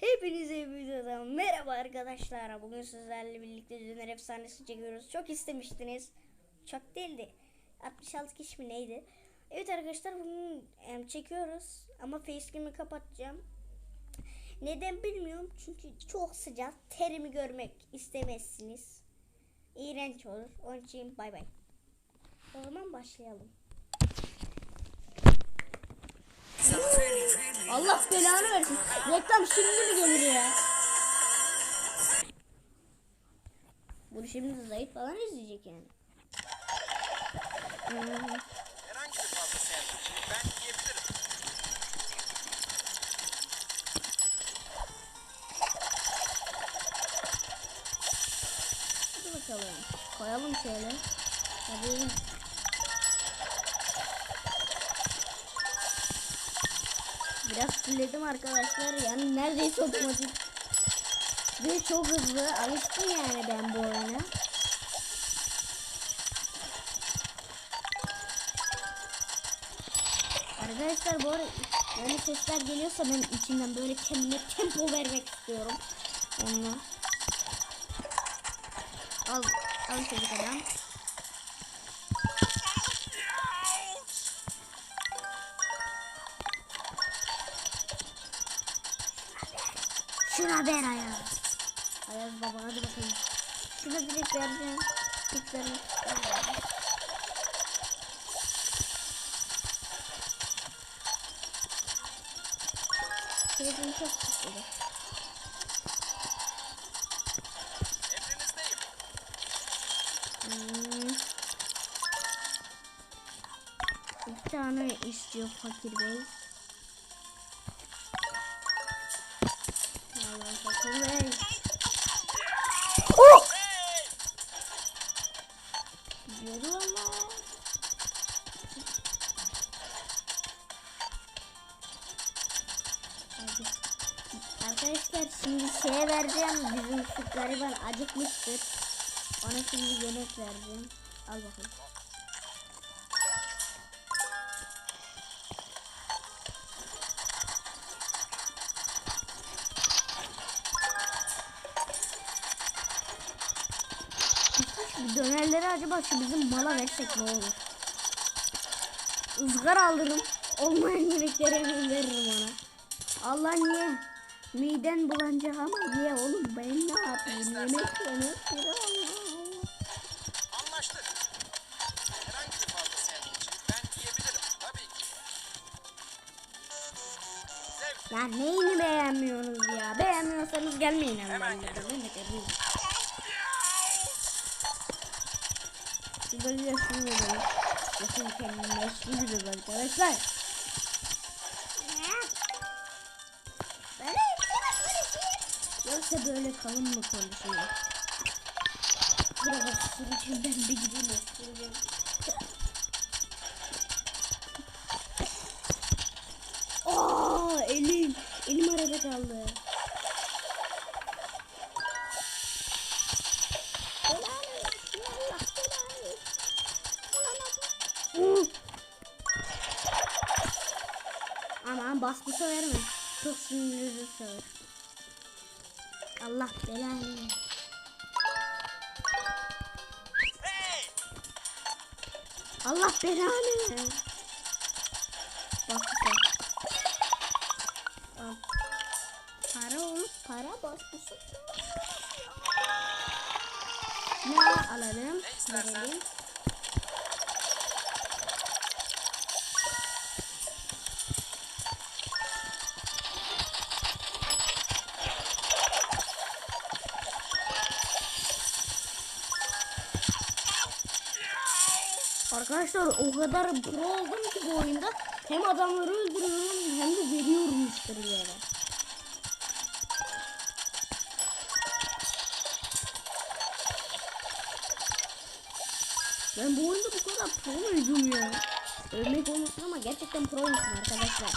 Hepinize videodan merhaba arkadaşlar. Bugün sizlerle birlikte Döner Efsanesi çekiyoruz. Çok istemiştiniz. Çok değildi. 66 kişi mi neydi? Evet arkadaşlar em, çekiyoruz. Ama facecam'i kapatacağım. Neden bilmiyorum. Çünkü çok sıcak. Terimi görmek istemezsiniz. İğrenç olur. Onun için bay bay. O zaman başlayalım. Belanı versin. Reklam şimdi mi gelir ya? Bunu şimdi zayıf falan izleyecek yani. Hadi bakalım. Koyalım şöyle. Hadi. Biraz fulledim arkadaşlar. Yani neredeyse otomatik. Ve çok hızlı. Alıştım yani ben bu oyuna. Arkadaşlar bu arada böyle sesler geliyorsa ben içimden böyle kendime tempo vermek istiyorum. Onunla. Al, al çocuk adam. Şuna ver Ayaz. Ayaz baba hadi bakalım. Şuna direkt vereceğim. Hiç vermek. Telefonu çok. Emrinizdeyim. Hmm. Bir tane istiyor fakir bey. Gariban acıkmıştır. Ona şimdi yemek vereceğim. Al bakalım. Dönerleri acaba şu bizim mala versek ne olur? Izgar alırım. Olmayan yemekleri hemen veririm ona. Allah niye? Miden bulanacak ama niye oğlum ben ne yapayım? Yemek yemek bir Allah Allah. Anlaştık. Herhangi bir fazla sandviçi ben yiyebilirim. Tabii ki. Zevk. Ya neyini beğenmiyorsunuz ya? Beğenmiyorsanız gelmeyin Hemen Allah'ın geliyorum. Ali. Şurada bir. Yaşını kendine yaşını biliyoruz arkadaşlar. Kalın mı konuşuyor? Biraz ısıracağım ben bir gideyim ısıracağım. Aa elim. Elim arada kaldı. Aman baskı verme. Çok sinirli sever. Allah belanı. Allah belanı. Baskı ver. Al. Para olup para baskısı. Ne alalım? Verelim. Arkadaşlar o kadar pro oldum ki bu oyunda hem adamları öldürüyorum hem de veriyorum müşterilere. Ben bu oyunda bu kadar pro muydum ya? Ölmek olmasın ama gerçekten proymuşum arkadaşlar.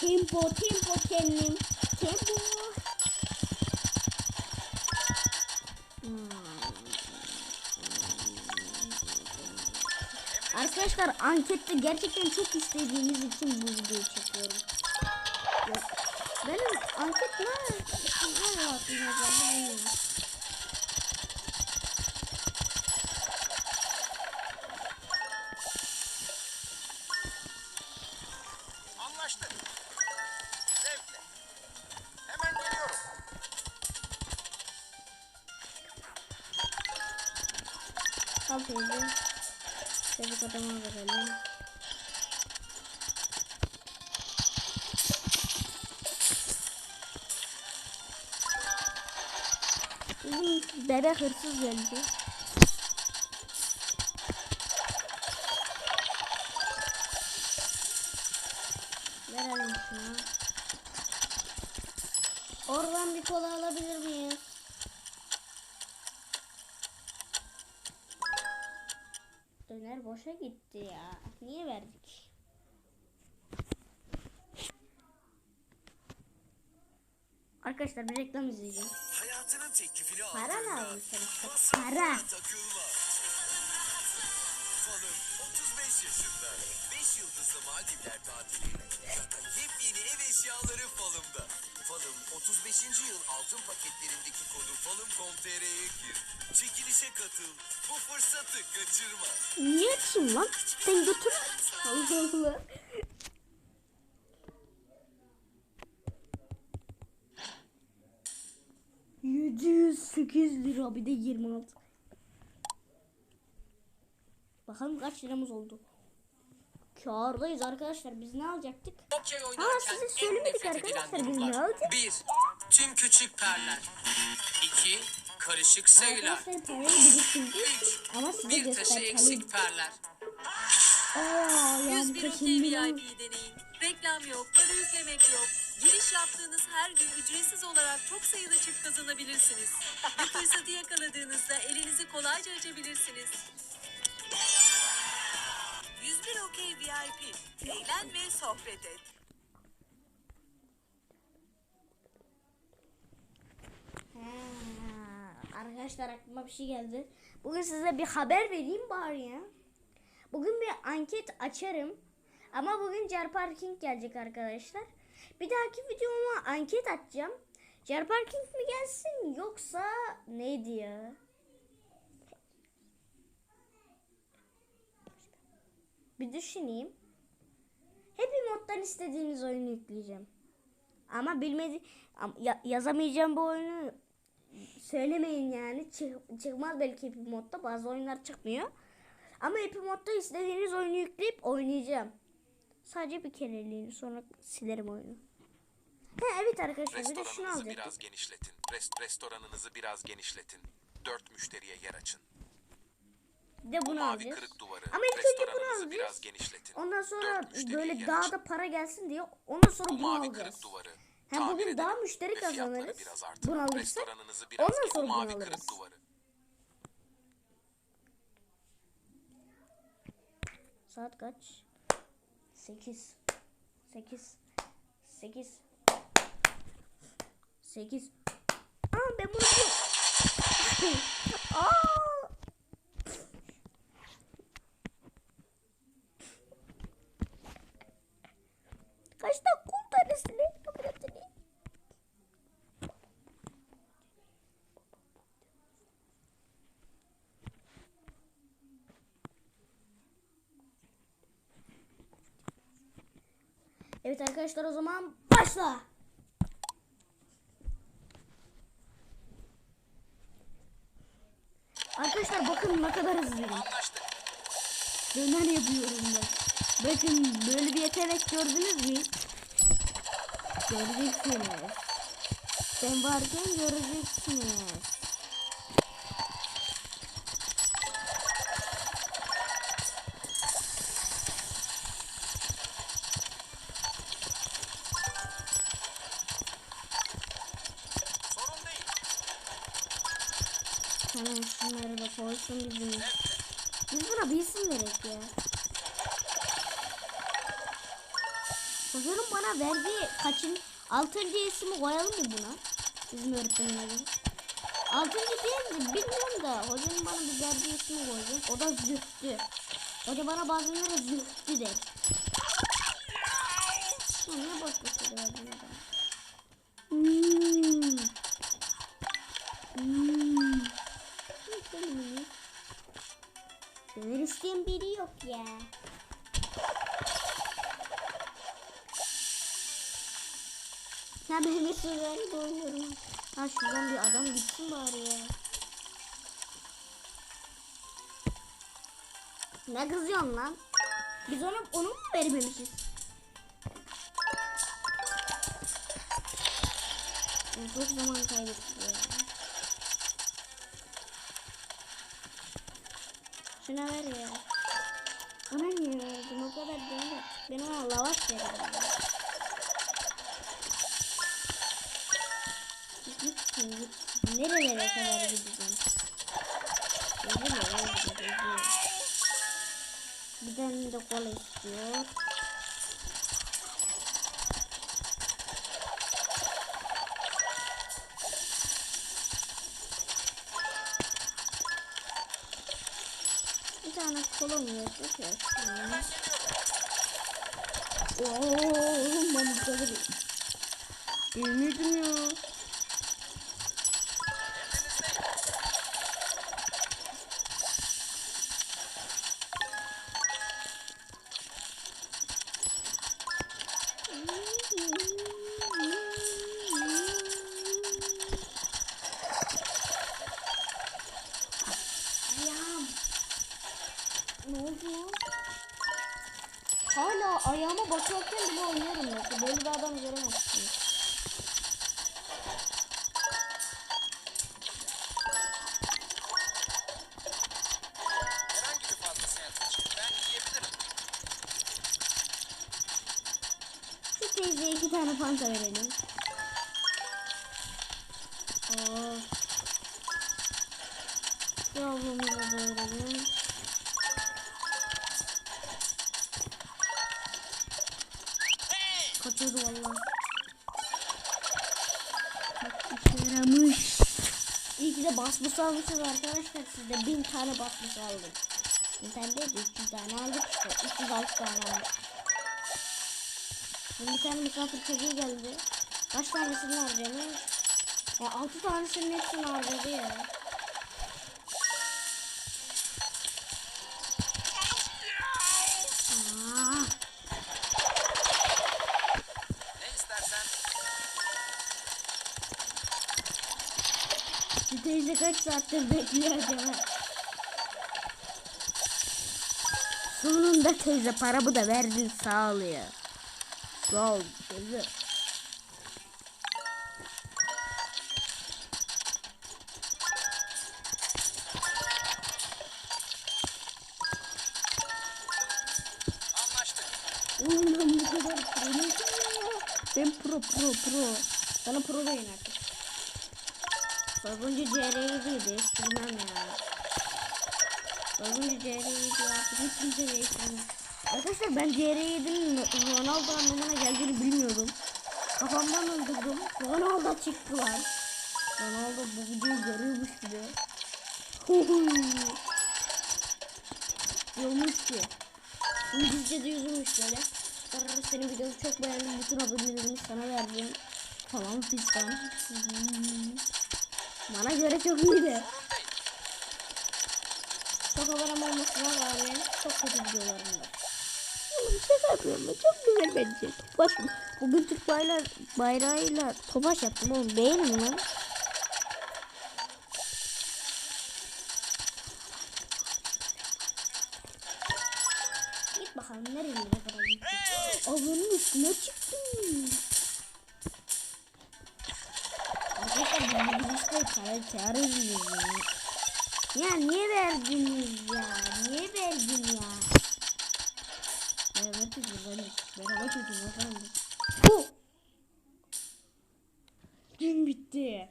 Tempo, tempo kendim. Tempo. Arkadaşlar ankette gerçekten çok istediğiniz için bu videoyu çekiyorum. Ya, benim anket ne? Ne bilmiyorum. Anlaştık. Zevkle. Hemen geliyorum. Al Çocuk adama verelim. Bebe hırsız geldi. Boşa gitti ya. Niye verdik? Arkadaşlar bir reklam izleyeceğim. Hayatının teklifini Para lazım sana. masraflara Para. Takılma. Fanım 35 yaşında. 5 yıldızlı Maldivler tatili. Yepyeni ev eşyaları Falım'da. Falım 35. yıl altın paketlerindeki kodu falım.com.tr'ye gir. Çekilişe katıl. Bu fırsatı kaçırma. Niye açayım lan? Sen götür. Allah Allah. Yedi yüz sekiz lira bir de 26. Bakalım kaç liramız oldu. Kârdayız arkadaşlar. Biz ne alacaktık? Okey Aa oynarken size en söylemedik nefret edilen arkadaşlar biz ne durumlar. alacaktık? 1. Tüm küçük perler. 2. Karışık sayılar. Arkadaşlar parayı biriktirdik 3. ama size Bir taşı göstermeliyim. eksik perler. Aa, 101 yankı Okey. VIP'yi deneyin. Reklam yok, para yüklemek yok. Giriş yaptığınız her gün ücretsiz olarak çok sayıda çift kazanabilirsiniz. Bir fırsatı yakaladığınızda elinizi kolayca açabilirsiniz. 101 Okey VIP. Eğlen ve sohbet et. Arkadaşlar aklıma bir şey geldi. Bugün size bir haber vereyim bari ya. Bugün bir anket açarım. Ama bugün Car Parking gelecek arkadaşlar. Bir dahaki videoma anket açacağım. Car Parking mi gelsin yoksa neydi ya? Bir düşüneyim. Happy moddan istediğiniz oyunu yükleyeceğim. Ama bilmedi ya- yazamayacağım bu oyunu söylemeyin yani. Çık- çıkmaz belki Happy modda. Bazı oyunlar çıkmıyor. Ama Happy modda istediğiniz oyunu yükleyip oynayacağım. Sadece bir kereliğine sonra silerim oyunu. Ha, evet arkadaşlar bir de şunu alacaktık. biraz genişletin. Rest restoranınızı biraz genişletin. Dört müşteriye yer açın. Bir de Bu bunu alacağız. Ama ilk önce bunu biraz alacağız. genişletin. Ondan sonra böyle daha da para gelsin diye ondan sonra Bu bunu alacağız. duvarı Hem bugün daha müşteri kazanırız. Bunu alırsak. Ondan sonra bunu alırız. Saat kaç? 8 8 8 8 Aa ben bunu. Aa! Kaç tane kum tanesi ne? Kameratını. Evet arkadaşlar o zaman başla. Arkadaşlar bakın ne kadar hızlıyım. Döner yapıyorum ben. Bakın böyle bir yetenek gördünüz mü? Göreceksiniz. Ben varken göreceksiniz. Hemen şunları da koysun bizim. Biz buna bir isim verek ya. Hocanın bana verdiği kaçın altıncı ismi koyalım mı buna? Bizim öğretmenimizin. Altıncı değil mi bilmiyorum da hocanın bana bir verdiği ismi koyacağım. O da zühtü. Hoca bana bazenleri zühtü der. Ya ne boş boş İsteyen biri yok ya. Ya ben de sözlerle oynuyorum. Ha şuradan bir adam gitsin bari ya. Ne kızıyorsun lan? Biz ona onu mu vermemişiz? Ya çok zaman kaybettik ya. Şuna ver ya. Ona niye verdin? O kadar değil de. Ben ona lavaş veririm. Git git git. Nerelere kadar gideceğim? Nerelere gideceğim? Bir tane de kola istiyor. Ooo ben bu kadar Yemedim ya. Kaçıyordu valla. Bak işe yaramış. İyi ki de basmış almışız arkadaşlar. Siz de bin tane basmış aldım. Bin tane değil de 300 tane aldık işte. 306 tane aldık. Şimdi bir tane misafir çocuğu geldi. Kaç tanesini harcamış? Ya altı tanesinin hepsini harcadı ya. Teyze kaç saattir bekliyor acaba? Sonunda teyze paramı da verdin sağ ol ya. Sağ ol teyze. Anlaştık. Oğlum ben bu kadar pro değilim ya. Ben pro pro pro. Sana pro deyin artık. Az önce CR'ydi değiştirmem ya. Önce CR7 artık hiç kimse değiştirmem. Arkadaşlar ben CR7'nin Ronaldo anlamına geldiğini bilmiyordum. Kafamdan öldürdüm. Ronaldo çıktı lan. Ronaldo bu videoyu görüyormuş gibi. Yolmuş ki. İngilizce de yüzülmüş böyle. Sonra senin videonu çok beğendim. Bütün abonelerimi sana vereceğim. Tamam fistan. Bana göre çok iyiydi. Çok abonem olmasına rağmen çok kötü videolarım var. Oğlum şaka yapıyorum ben. Çok güzel bence. Topaş Bugün Türk bayrağı, bayrağıyla topaş yaptım oğlum. Beğenin lan. Git bakalım nereye kadar gitti. Avının üstüne çıktım. Kar ediyoruz ya. Ya niye verdiniz ya? Niye verdin ya? Merhaba çocuğum. Merhaba çocuğum. Efendim. Bu. Gün bitti.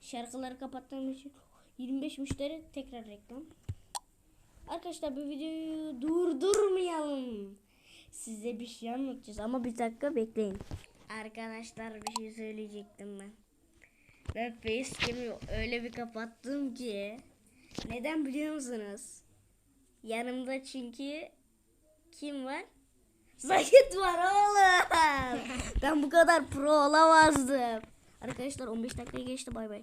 Şarkıları kapattığım için 25 müşteri tekrar reklam. Arkadaşlar bu videoyu durdurmayalım. Size bir şey anlatacağız ama bir dakika bekleyin. Arkadaşlar bir şey söyleyecektim ben. Ben facecam'i öyle bir kapattım ki. Neden biliyor musunuz? Yanımda çünkü kim var? Zahit var oğlum. ben bu kadar pro olamazdım. Arkadaşlar 15 dakika geçti bay bay.